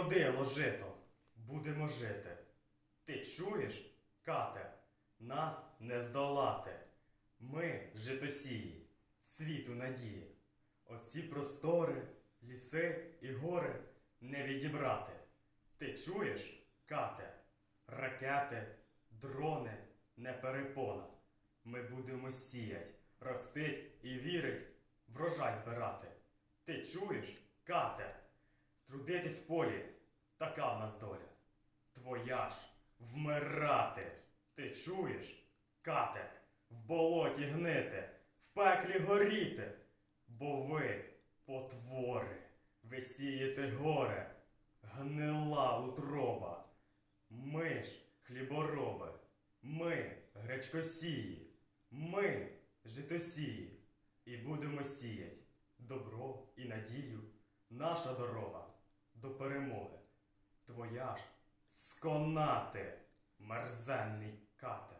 вродило жито, будемо жити. Ти чуєш, кате, нас не здолати. Ми житосії, світу надії. Оці простори, ліси і гори не відібрати. Ти чуєш, кате, ракети, дрони, не перепона. Ми будемо сіять, ростить і вірить, врожай збирати. Ти чуєш, кате, трудитись в полі, така в нас доля. Твоя ж вмирати. Ти чуєш, кате, в болоті гнити, в пеклі горіти. Бо ви, потвори, ви сієте горе, гнила утроба. Ми ж хлібороби, ми гречкосії, ми житосії, і будемо сіять. Добро і надію, наша дорога до перемоги. Твоя ж сконати, мерзенний кате.